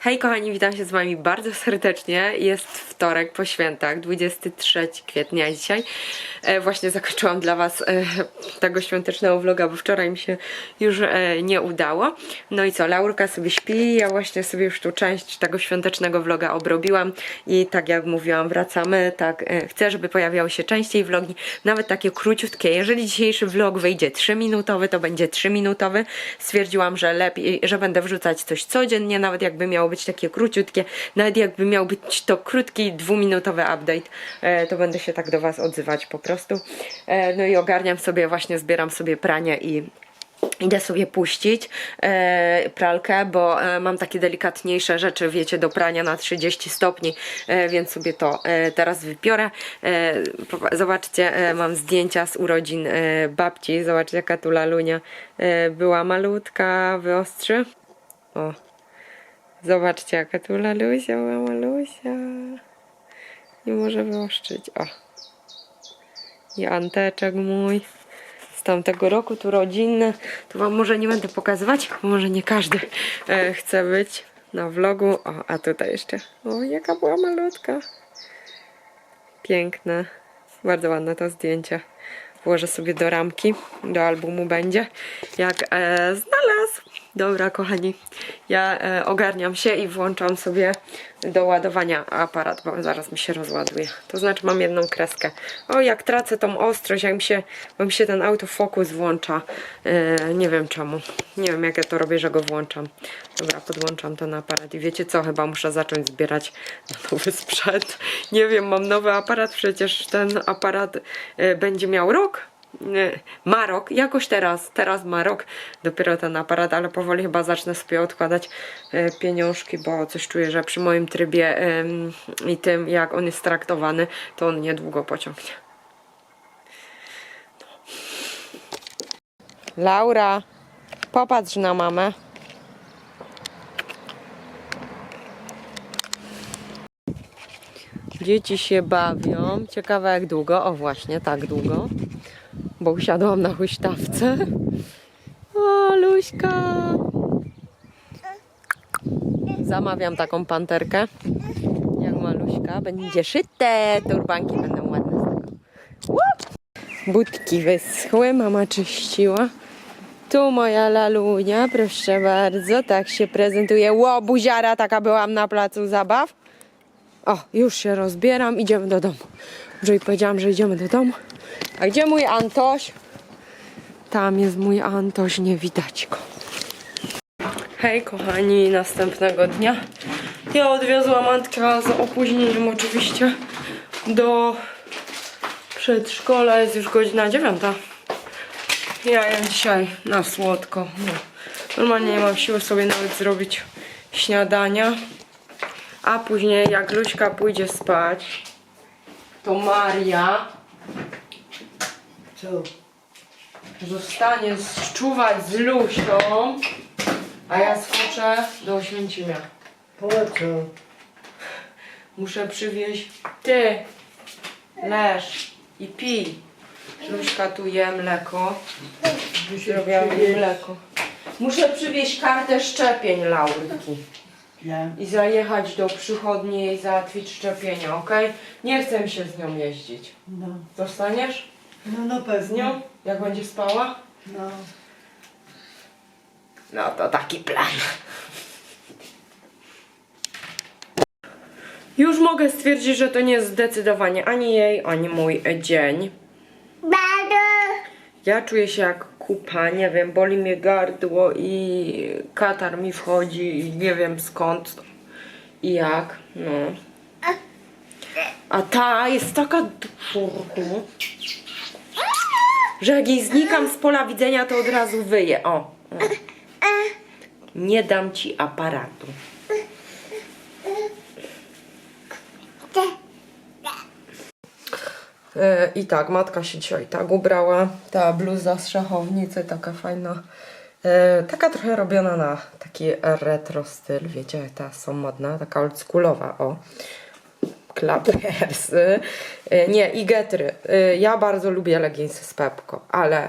Hej kochani, witam się z wami bardzo serdecznie. Jest wtorek po świętach, 23 kwietnia dzisiaj. E, właśnie zakończyłam dla was e, tego świątecznego vloga, bo wczoraj mi się już e, nie udało. No i co, Laurka sobie śpi, ja właśnie sobie już tu część tego świątecznego vloga obrobiłam i tak jak mówiłam, wracamy, tak e, chcę, żeby pojawiały się częściej vlogi, nawet takie króciutkie. Jeżeli dzisiejszy vlog wyjdzie 3-minutowy, to będzie 3-minutowy. Stwierdziłam, że lepiej, że będę wrzucać coś codziennie, nawet jakby miało być takie króciutkie, nawet jakby miał być to krótki, dwuminutowy update, e, to będę się tak do Was odzywać po prostu. E, no i ogarniam sobie, właśnie zbieram sobie pranie i Idę sobie puścić e, pralkę, bo e, mam takie delikatniejsze rzeczy, wiecie, do prania na 30 stopni, e, więc sobie to e, teraz wypiorę. E, zobaczcie, e, mam zdjęcia z urodzin e, babci. Zobaczcie, jaka tu lalunia e, była malutka, wyostrzy. O, zobaczcie, jaka tu lalusia była malusia. Nie może wyostrzyć. O. I Anteczek mój z tamtego roku, tu rodzinne. To wam może nie będę pokazywać, bo może nie każdy e, chce być na vlogu. O, a tutaj jeszcze. O, jaka była malutka. Piękne. Bardzo ładne to zdjęcie. Włożę sobie do ramki, do albumu będzie. Jak e, znalazł. Dobra, kochani. Ja e, ogarniam się i włączam sobie do ładowania aparat, bo zaraz mi się rozładuje. To znaczy mam jedną kreskę. O, jak tracę tą ostrość, jak mi się, bo mi się ten autofokus włącza. E, nie wiem czemu. Nie wiem jak ja to robię, że go włączam. Dobra, podłączam ten aparat i wiecie co? Chyba muszę zacząć zbierać nowy sprzęt. Nie wiem, mam nowy aparat, przecież ten aparat e, będzie miał rok. Nie, ma rok, jakoś teraz, teraz ma rok dopiero ten aparat, ale powoli chyba zacznę sobie odkładać e, pieniążki, bo coś czuję, że przy moim trybie i tym jak on jest traktowany, to on niedługo pociągnie. Laura, popatrz na mamę. Dzieci się bawią. Ciekawe jak długo. O właśnie, tak długo. Bo usiadłam na huśtawce. O, Luśka. Zamawiam taką panterkę. Jak maluśka. Będzie szyte. Turbanki będą ładne z tego. Budki wyschły. Mama czyściła. Tu moja lalunia, proszę bardzo. Tak się prezentuje. Ło, buziara, taka byłam na placu zabaw. O, już się rozbieram, idziemy do domu. Jej powiedziałam, że idziemy do domu. A gdzie mój Antoś? Tam jest mój Antoś, nie widać go. Hej kochani, następnego dnia. Ja odwiozłam Antka z opóźnieniem oczywiście do przedszkola. Jest już godzina dziewiąta. Ja jem dzisiaj na słodko. No. Normalnie nie mam siły sobie nawet zrobić śniadania. A później jak Luśka pójdzie spać, to Maria Co? zostanie czuwać z Lusią, a ja skoczę do Oświęcimia. Po co? Muszę przywieźć ty, leż i pij. Luśka tu je mleko. Zrobiłam jej mleko. Muszę przywieźć kartę szczepień Laurki. Ja. i zajechać do przychodni i załatwić szczepienie, ok? Nie chcę się z nią jeździć. No, Zostaniesz no, no z pewnie. nią, jak będzie spała? No. No to taki plan. Już mogę stwierdzić, że to nie jest zdecydowanie ani jej, ani mój dzień. Ja czuję się jak kupa, nie wiem, boli mnie gardło i katar mi wchodzi i nie wiem skąd i jak, no. A ta jest taka furku, że jak jej znikam z pola widzenia, to od razu wyje. O. o. Nie dam ci aparatu. I tak, matka się dzisiaj tak ubrała. Ta bluza z szachownicy, taka fajna. E, taka trochę robiona na taki retro styl, wiecie, te są modne, taka oldschoolowa, o. Klapersy. E, nie, i getry. E, ja bardzo lubię leginsy z Pepko, ale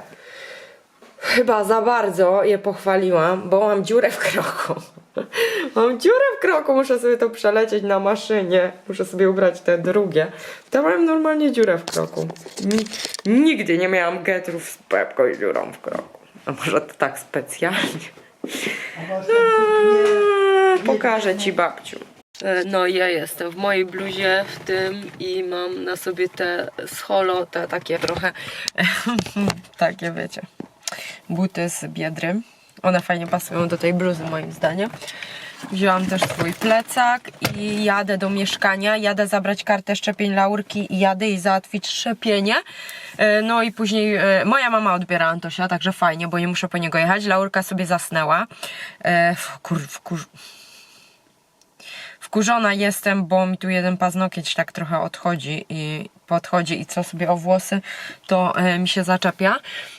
chyba za bardzo je pochwaliłam, bo mam dziurę w kroku. Mam dziurę w kroku, muszę sobie to przelecieć na maszynie. Muszę sobie ubrać te drugie. To mam normalnie dziurę w kroku. Ni- nigdy nie miałam getrów z pepką i dziurą w kroku. A może to tak specjalnie? Tam Eee, Pokażę ci babciu. E, No ja jestem w mojej bluzie w tym i mam na sobie te scholo, te takie trochę takie wiecie buty z biedry. One fajnie pasują do tej bluzy moim zdaniem. Wzięłam też swój plecak i jadę do mieszkania. Jadę zabrać kartę szczepień Laurki i jadę jej załatwić szczepienie. E, No i później e, moja mama odbiera Antosia, także fajnie, bo nie muszę po niego jechać. Laurka sobie zasnęła. E, Kur, kur, Wkurzona jestem, bo mi tu jeden paznokieć tak trochę odchodzi i podchodzi i co sobie o włosy, to e, mi się zaczepia.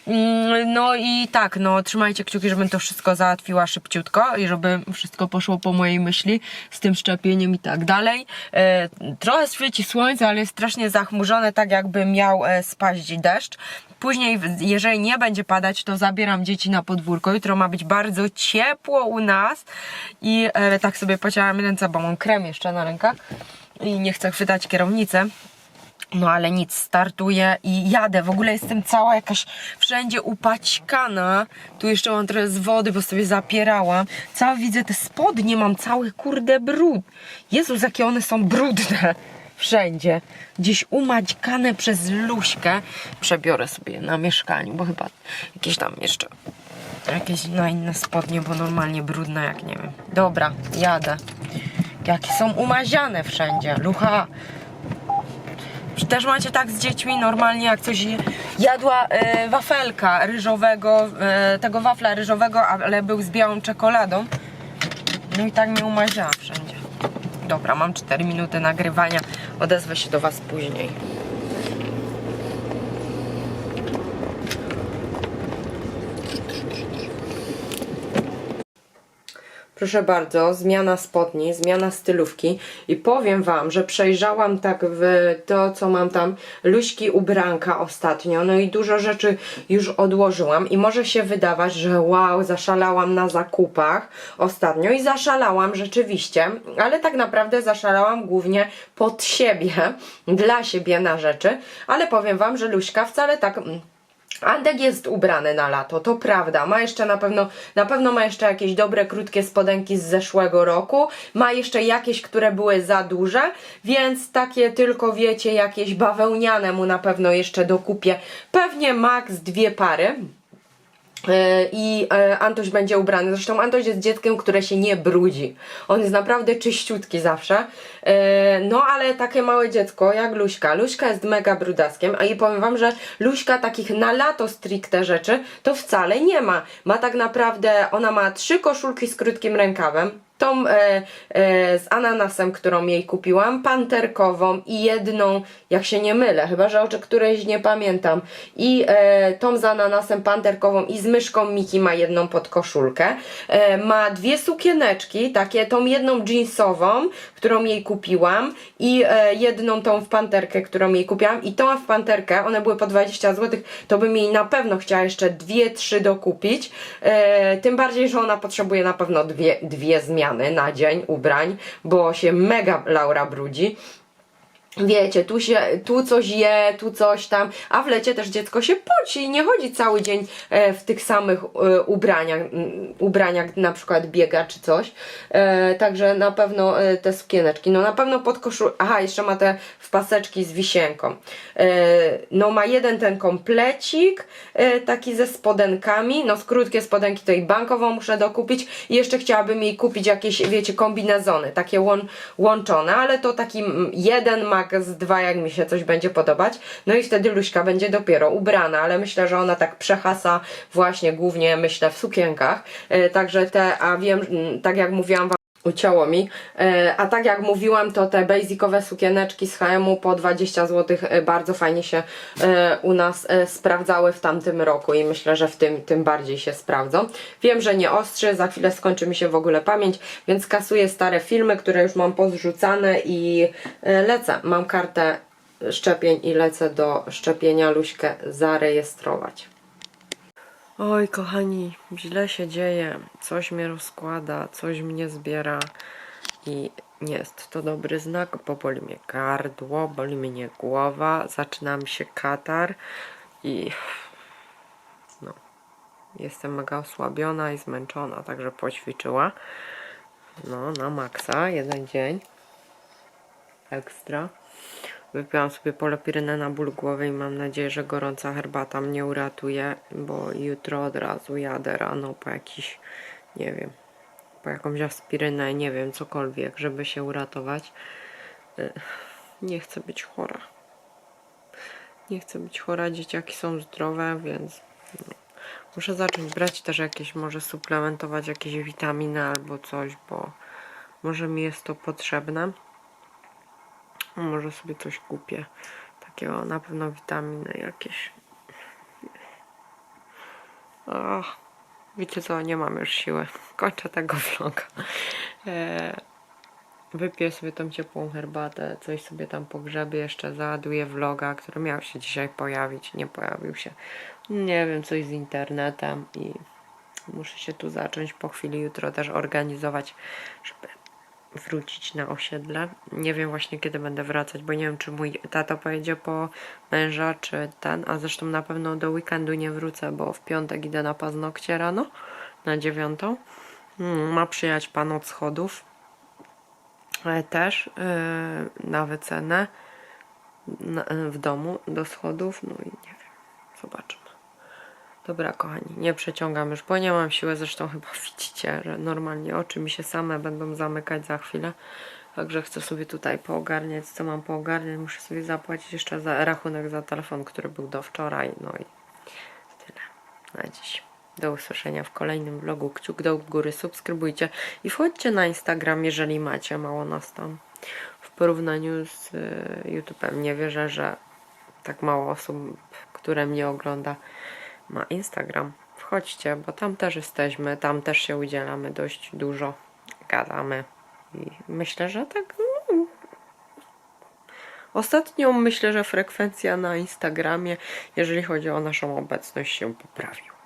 Mm, No i tak, no trzymajcie kciuki, żebym to wszystko załatwiła szybciutko i żeby wszystko poszło po mojej myśli z tym szczepieniem i tak dalej. E, Trochę świeci słońce, ale jest strasznie zachmurzone, tak jakby miał e, spaść deszcz. Później, jeżeli nie będzie padać, to zabieram dzieci na podwórko. Jutro ma być bardzo ciepło u nas i tak sobie pociąłem ręce, bo mam krem jeszcze na rękach i nie chcę chwytać kierownicę. No ale nic, startuję i jadę. W ogóle jestem cała jakaś wszędzie upaćkana. Tu jeszcze mam trochę z wody, bo sobie zapierałam. Całe widzę te spodnie, mam cały kurde brud. Jezus, jakie one są brudne. Wszędzie. Gdzieś umaćkane przez luśkę. Przebiorę sobie na mieszkaniu, bo chyba jakieś tam jeszcze jakieś na inne spodnie, bo normalnie brudne jak nie wiem. Dobra, jadę. Jakie są umaziane wszędzie. Lucha. Czy też macie tak z dziećmi normalnie jak coś jadła e, wafelka ryżowego, e, tego wafla ryżowego, ale był z białą czekoladą. No i tak mnie umaziała wszędzie. Dobra, mam 4 minuty nagrywania. Odezwę się do Was później. Proszę bardzo, zmiana spodni, zmiana stylówki. I powiem Wam, że przejrzałam tak w to, co mam tam, luźki ubranka ostatnio, no i dużo rzeczy już odłożyłam. I może się wydawać, że wow, zaszalałam na zakupach ostatnio. I zaszalałam rzeczywiście, ale tak naprawdę zaszalałam głównie pod siebie, dla siebie na rzeczy, ale powiem Wam, że luźka wcale tak... Andek jest ubrany na lato, to prawda. Ma jeszcze na pewno, na pewno ma jeszcze jakieś dobre, krótkie spodenki z zeszłego roku. Ma jeszcze jakieś, które były za duże, więc takie tylko wiecie, jakieś bawełniane mu na pewno jeszcze dokupię. Pewnie max dwie pary. E, I e, Antoś będzie ubrany. Zresztą Antoś jest dzieckiem, które się nie brudzi. On jest naprawdę czyściutki zawsze. E, No ale takie małe dziecko jak Luśka. Luśka jest mega brudaskiem, a i powiem wam, że Luśka takich na lato stricte rzeczy to wcale nie ma. Ma tak naprawdę, ona ma trzy koszulki z krótkim rękawem. Tą e, e, z ananasem, którą jej kupiłam, panterkową i jedną, jak się nie mylę, chyba że o którejś nie pamiętam. I e, tą z ananasem panterkową i z myszką Miki ma jedną podkoszulkę. E, ma dwie sukieneczki, takie, tą jedną jeansową, którą jej kupiłam i e, jedną tą w panterkę, którą jej kupiłam. I tą w panterkę, one były po 20 zł, to bym jej na pewno chciała jeszcze dwie, trzy dokupić. E, tym bardziej, że ona potrzebuje na pewno dwie, dwie zmiany na dzień ubrań, bo się mega Laura brudzi. Wiecie, tu się, tu coś je, tu coś tam, a w lecie też dziecko się poci i nie chodzi cały dzień e, w tych samych e, ubraniach, ubraniach, na przykład biega czy coś. E, także na pewno te sukieneczki, no na pewno pod. Aha, jeszcze ma te wpaseczki z wisienką. No ma jeden ten komplecik, taki ze spodenkami, no z krótkie spodenki to i bankową muszę dokupić i jeszcze chciałabym jej kupić jakieś, wiecie, kombinezony, takie łą łączone, ale to taki mm, jeden max, dwa, jak mi się coś będzie podobać. No i wtedy Luśka będzie dopiero ubrana, ale myślę, że ona tak przechasa właśnie głównie, myślę, w sukienkach. E, także te, a wiem, tak jak mówiłam wam, ucięło mi. E, A tak jak mówiłam, to te basicowe sukieneczki z HM-u po 20 zł bardzo fajnie się e, u nas e, sprawdzały w tamtym roku i myślę, że w tym tym bardziej się sprawdzą. Wiem, że nie ostrzy, za chwilę skończy mi się w ogóle pamięć, więc kasuję stare filmy, które już mam pozrzucane i e, lecę. Mam kartę szczepień i lecę do szczepienia Luśkę zarejestrować. Oj, kochani, źle się dzieje. Coś mnie rozkłada, coś mnie zbiera i nie jest to dobry znak, bo boli mnie gardło, boli mnie głowa, zaczyna mi się katar i no, jestem mega osłabiona i zmęczona, także poćwiczyła. No, na maksa, jeden dzień. Ekstra. Wypiłam sobie polopirynę na ból głowy i mam nadzieję, że gorąca herbata mnie uratuje, bo jutro od razu jadę rano po jakiś, nie wiem, po jakąś aspirynę, nie wiem, cokolwiek, żeby się uratować. Y, Nie chcę być chora. Nie chcę być chora, dzieciaki są zdrowe, więc no, muszę zacząć brać też jakieś, może suplementować jakieś witaminy albo coś, bo może mi jest to potrzebne. Może sobie coś kupię. Takiego na pewno witaminy jakieś. Ach, wiecie co, nie mam już siły. Kończę tego vloga. E, wypiję sobie tą ciepłą herbatę, coś sobie tam pogrzebię, jeszcze załaduję vloga, który miał się dzisiaj pojawić, nie pojawił się. Nie wiem, coś z internetem i muszę się tu zacząć po chwili jutro też organizować, żeby wrócić na osiedle. Nie wiem właśnie kiedy będę wracać, bo nie wiem czy mój tata pojedzie po męża, czy ten, a zresztą na pewno do weekendu nie wrócę, bo w piątek idę na paznokcie rano, na dziewiątą. Mm, Ma przyjechać pan od schodów e, też yy, na wycenę na, w domu do schodów, no i nie wiem, zobaczymy. Dobra, kochani, nie przeciągam już, bo nie mam siły. Zresztą chyba widzicie, że normalnie oczy mi się same będą zamykać za chwilę. Także chcę sobie tutaj poogarniać, co mam poogarniać. Muszę sobie zapłacić jeszcze za rachunek za telefon, który był do wczoraj. No i tyle na dziś. Do usłyszenia w kolejnym vlogu. Kciuk do góry, subskrybujcie i wchodźcie na Instagram, jeżeli macie. Mało nas tam w porównaniu z y, YouTube'em. Nie wierzę, że tak mało osób, które mnie ogląda, ma Instagram. Wchodźcie, bo tam też jesteśmy, tam też się udzielamy dość dużo, gadamy i myślę, że tak. No, ostatnio myślę, że frekwencja na Instagramie, jeżeli chodzi o naszą obecność, się poprawiła.